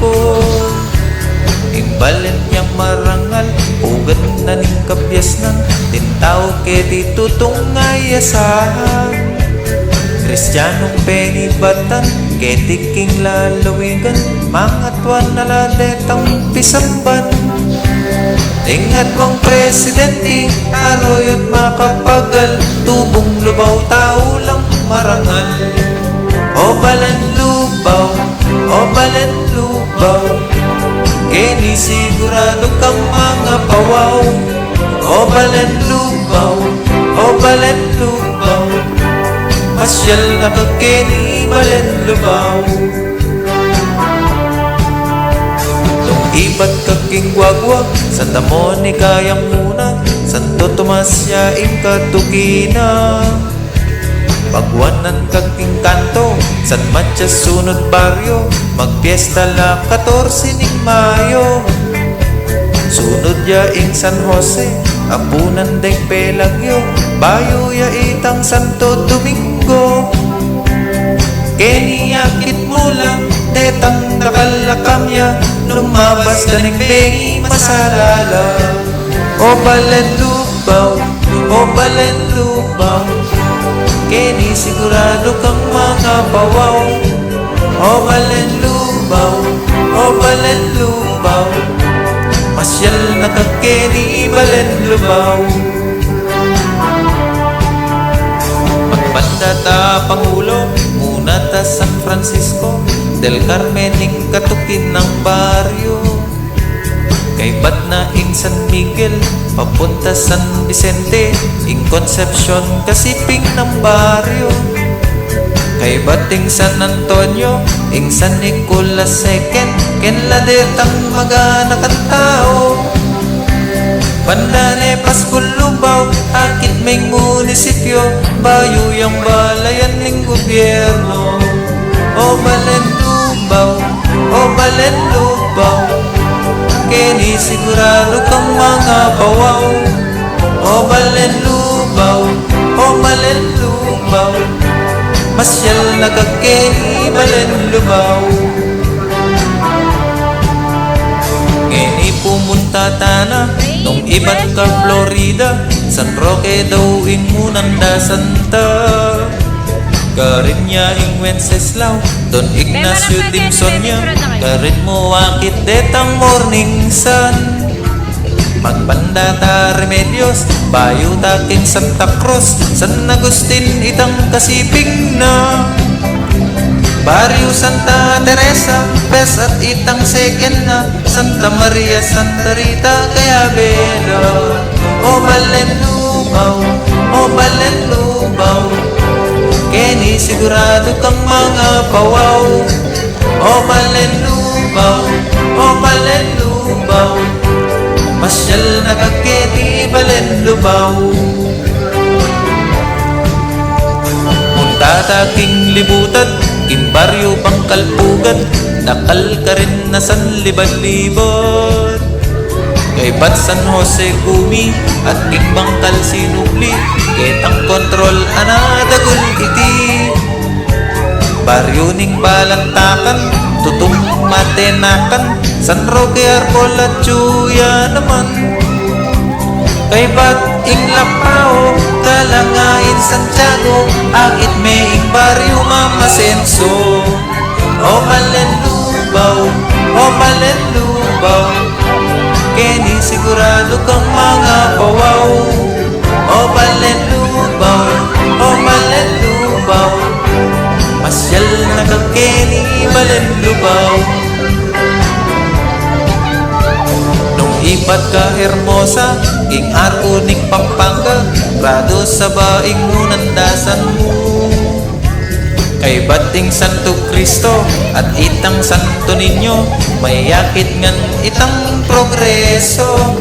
ko. Imbalen yang marangal Ugat na ning kabyas ng Tintaw ke ditutong ngayasahan Kristyanong penibatan Ketiking lalawigan. Mga tuwan na ladetang pisamban Ingat mong presidente Aroyot makapagal. Tubong lubaw tao lang marangal. O balan pawaw O balan lubaw O balan lubaw. Masyal na kakini balan lubaw. Ibat kaking wagwag Sa damo ni kayang muna Santo Tomas siya katukina. Pagwanan kaking kanto San Matias sunod baryo Magpiesta la 14 ning Mayo Sunod ya ing San Jose Apunan deng Pelagyo Bayo ya itang Santo Domingo. Keniyakit mo lang Tetang nakalakam ya Lumabas ka ng bengi masalala O balen lubaw O balen lubaw Keni sigurado kang mga bawaw. O balen lubaw O balen lubaw Masyal na kakeni balen lubaw Magbanda ta Pangulo Muna ta San Francisco. Del Carmen ing katukin ng baryo. Kay ba't na ing San Miguel Papunta San Vicente. Ing Concepcion kasiping ng baryo Kay bating San Antonio Ing San Nicolas II Ken ladetang maganakan tao Bandane Paskulubaw Akit may munisipyo Bayuyang balayan ng gobyerno. O Balenlubaw O Balenlubaw Kini sigurado kang mga bawaw O Balenlubaw O Balenlubaw Masyal na kakeni Balenlubaw Ngeni pumunta tana Nung iba't ka Florida San Roque daw ing munanda Santa. Karin niya ing Wenceslao Don Ignacio May dim marami Sonia na kayo. Karin mo akit detang morning sun Magbanda ta Remedios. Bayo ta king Santa Cruz. San Agustin itang kasiping na. Barrio Santa Teresa, Pes at itang second na. Santa Maria, Santa Rita, kaya Belo O Balenlubaw, O Balenlubaw Kenny, sigurado kang mga pawaw. O Balenlubaw, O Balenlubaw Masyal na kaketi Balenlubaw Muntada king libutan King baryo pang kalpugan Dakal ka rin na san liban-liban Kay Bat San Jose Gumi At king bangkal sinubli Ketang kontrol anadagul iti. Baryo ning balantakan Tutung matenakan San Roque Arbol at Chuya naman. Kay ba't lapao Talangain Santiago Akit may ing baryo mamasenso O malenlubaw O malenlubaw Keni sigurado kang mga pawaw O malenlubaw Masyal na kakeni malenlubaw Nung ibat ka hermosa King arko ning Pampanga Rado sa baing munandasan mo. Kay bating Santo Cristo At itang Santo Niño May yakit ngan itang progreso.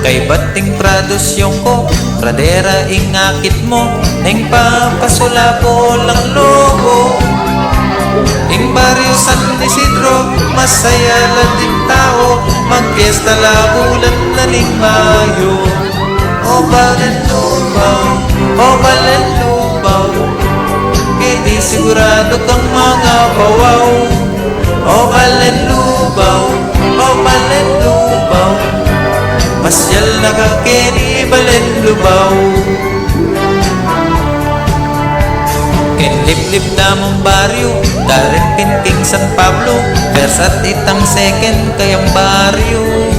Kay bating pradosyon ko Pradera ingakit mo Neng papasula po lang logo Ing barrio San Isidro Masaya lang din tao. Magpiesta la bulan na ning Mayo. O balen lubaw O lubaw Kini Kini sigurado kang mga pawaw O balenlubaw O balenlubaw Masyal na ka kini balenlubaw Kinliplip na mong baryo Darin pinting San Pablo. First at itang second kayang baryo.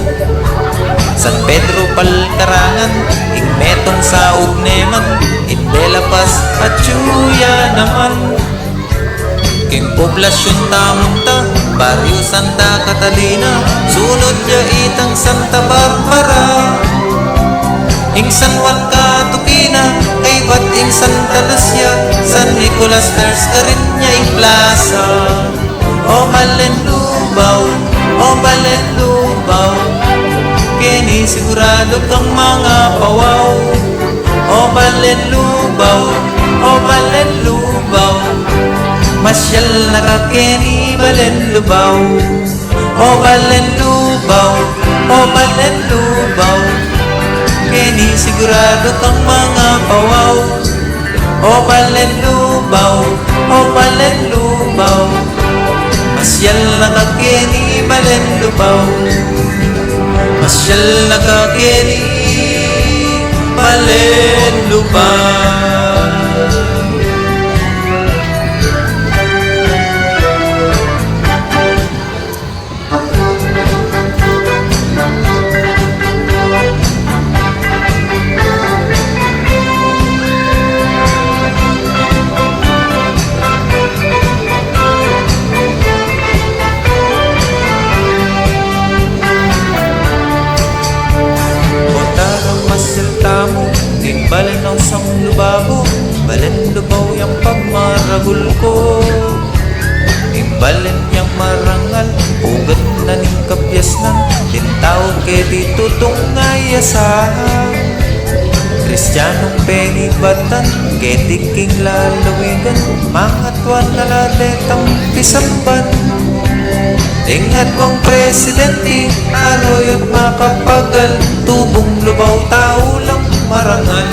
San Pedro Palkarangan Igmetong sa Ugneman Indela Paz at Chuya naman. King poblasyon tamunta Baryo Santa Catalina. Sunod ya itang Santa Barbara. Ing San Juan Kay bat ing Santa Lucia San Nicolas Nurse Carinya ing Plaza. O Malenlubaw O Malenlubaw Kini sigurado kang mga pawaw. O Malenlubaw O Malenlubaw Masyal na ka kini Malenlubaw O Malenlubaw O Malenlubaw Kini sigurado kang mga pawaw O Malenlubaw O Malenlubaw Masyal na ka kini Malenlubaw Masyal na ka kini Malenlubaw Tintaw ke di tutungay asahan Kristyanong penibatan Ketiking lalawigan Mga tuwan na ladetang pisamban Ingat kong presidente, ano yung makapagal Tubong lubaw, tao lang marangal.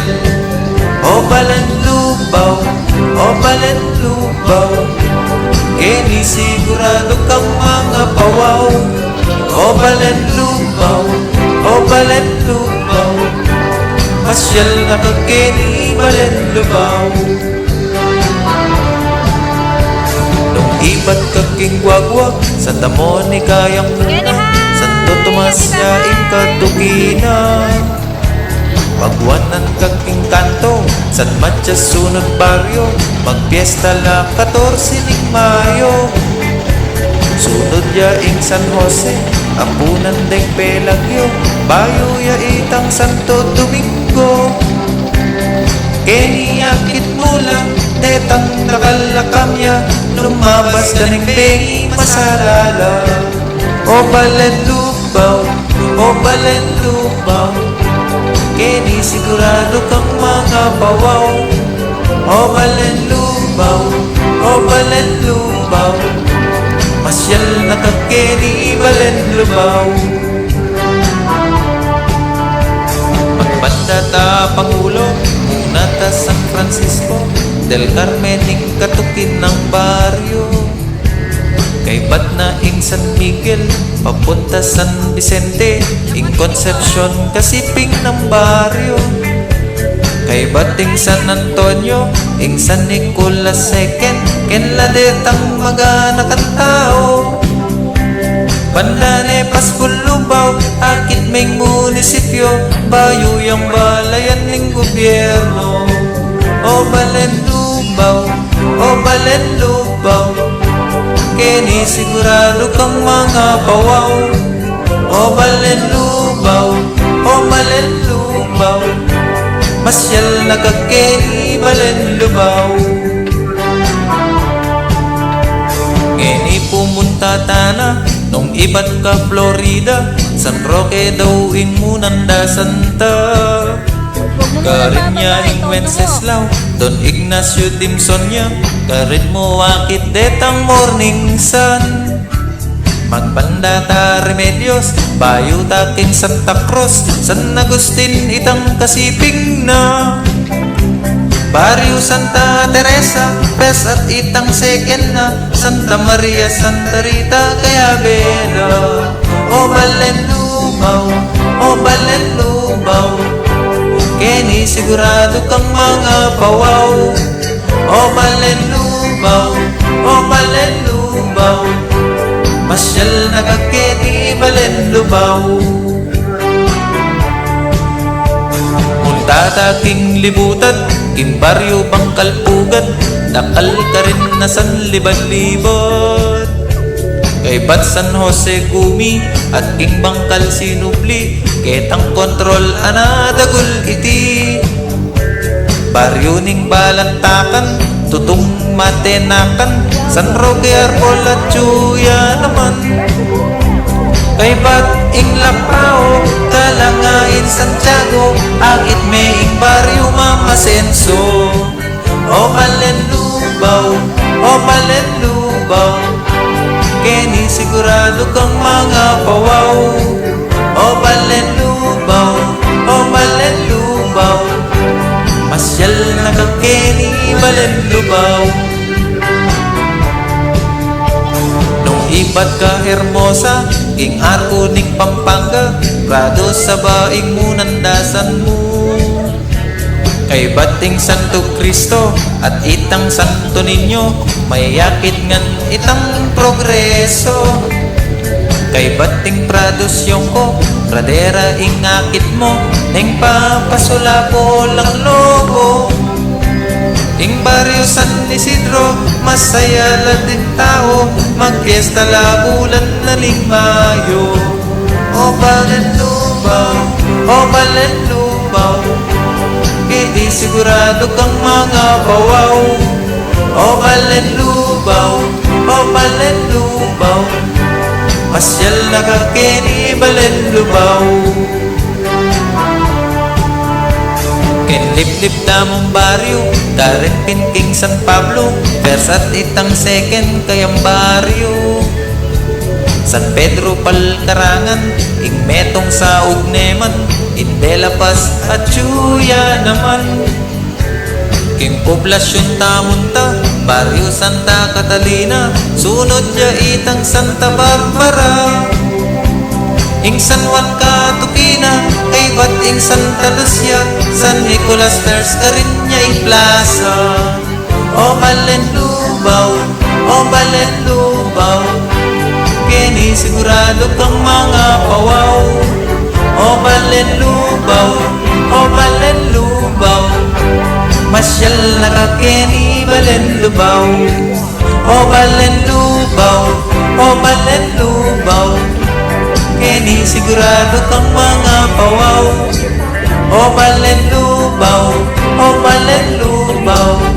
O balan lubaw, o balan lubaw Kini sigurado kang mga pawaw O balan lubaw, o balan lubaw Masyal na kagkini balan lubaw Nung ibat kaking gwagwa Sa damo ni kayang muna Santo Tomas niya ikatukina Pagwanan kaking kanto San Matias sunod baryo. Magpiesta la 14 ning Mayo Sunod ya ing San Jose Apunan deng Pelagyo Bayo ya itang Santo Domingo. Keni akit mula Tetang nakalakamya Lumabas ka ng bengi masalala O balen lubaw O balen lubaw Keni sigurado kang mga bawaw. O balen lubaw O balen lubaw Masyal na kakeni balen lubaw Magbanda ta Pangulo Muna ta San Francisco Del Carmen ing katukin ng baryo. Kay ba't na ing San Miguel Papunta San Vicente Ing Concepcion kasiping ng baryo Kay bating San Antonio Ing San Nicolas II Kenladetang maganakan tao Bandane Paskulubaw Akit may munisipyo Bayo yung balayan ng gobyerno. O Balenlubaw O Balenlubaw Kini sigurado kang mga pawaw O Balenlubaw O Balenlubaw Masyal na kakeni Balenlubaw Ngeni pumunta tana Nung ibat ka Florida San Roque daw ing munanda santa. Karin niya ing Wenceslao Don Ignacio Dimson niya. Karin mo akit detang morning sun Magbanda ta Remedios Bayo ta king Santa Cruz San Agustin itang kasiping na. Barrio Santa Teresa Pes at itang second na. Santa Maria, Santa Rita Kaya Bela O Balenlubaw O Balenlubaw Kenny sigurado kang mga pawaw. O Balenlubaw O Masyal na ka Kenny Balenlubaw Muntada king libutan King baryo bang kalpugan Dakal ka rin na san liban-liban Kay Bat San Jose Gumi At king bangkal sinubli Ketang kontrol anadagul iti. Baryo ning balantakan Tutung matenakan San Roque Arbol at Chuya naman. Kay bat ing Talangain Santiago Agit may ing mamasenso O malenlubaw O malenlubaw Kenny sigurado kang mga pawaw O malenlubaw Kenny malenlubaw Nung ibat ka hermosa King arko ning Pampanga Prado sa baing munandasan mo. Kay bating Santo Cristo At itang Santo Niño Mayakit ngan itang progreso. Kay bating Prados yung ko Pradera ingakit mo Neng papasula po lang logo Ing baryo San Isidro, masaya lang din tao. Magpiesta labulan na lingmayo O balenlubaw, o balenlubaw Hindi sigurado kang mga bawaw. O balenlubaw, o balenlubaw Masyal na ka kini balenlubaw Kinlip-lip na mong baryo Darin pinking San Pablo. First at itang second kayang baryo. San Pedro Palkarangan Ingmetong sa Ugneman. Indela Paz at Chuya naman. King poblasyon tamunta Baryo Santa Catalina. Sunod ya itang Santa Barbara. Ing San Juan Catupina Kay bat ing Santa Lucia San Nicolas Nurse ing Plaza. O Malenlubaw O Malenlubaw Kenny sigurado kang mga pawaw. O Malenlubaw O Malenlubaw Masyal na ka Kenny Malenlubaw O Malenlubaw O Kenny, sinisigurado kang mga pawaw O malenlubaw, o malenlubaw